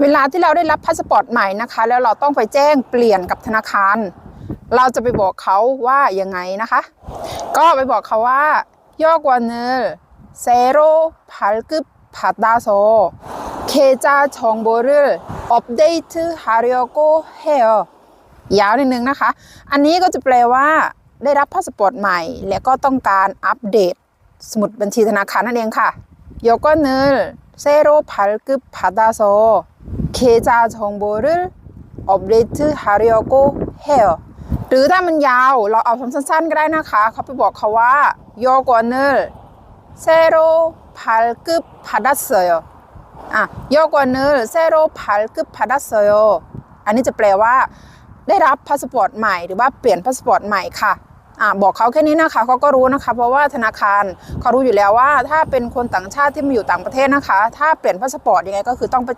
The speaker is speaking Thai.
เวลาที่เราได้รับพาสปอร์ตใหม่นะคะ แล้วเราต้องไปแจ้งเปลี่ยนกับธนาคาร เราจะไปบอกเขาว่ายังไงนะคะ ก็ไปบอกเขาว่ายอกวันเนอร์เซโร่พัลกึบผัดดาโซเคจาชองโบเรลอัปเดตฮาริโอโกเฮลยาวนิดนึงนะคะ อันนี้ก็จะแปลว่าได้รับพาสปอร์ตใหม่ และก็ต้องการอัปเดตสมุดบัญชีธนาคารนั่นเองค่ะยกก็เนลเซโร่พัลกึบผัดดาโซ 계좌정보를업데이트하려고해요 หรือถ้ามันยาวเราเอาคำสั้นๆก็ได้นะคะ เขาไปบอกเขาว่า여권을새로발급받았어요อ่ะ여권을새로발급받았어요 อันนี้จะแปลว่า ได้รับพาสปอร์ตใหม่หรือว่าเปลี่ยนพาสปอร์ตใหม่ค่ะอ่ะบอกเขาแค่นี้นะคะเขาก็รู้นะคะ เพราะว่าธนาคารเขารู้อยู่แล้วว่า ถ้าเป็นคนต่างชาติที่มาอยู่ต่างประเทศนะคะ ถ้าเปลี่ยนพาสปอร์ตยังไงก็คือต้องไปแจ้ง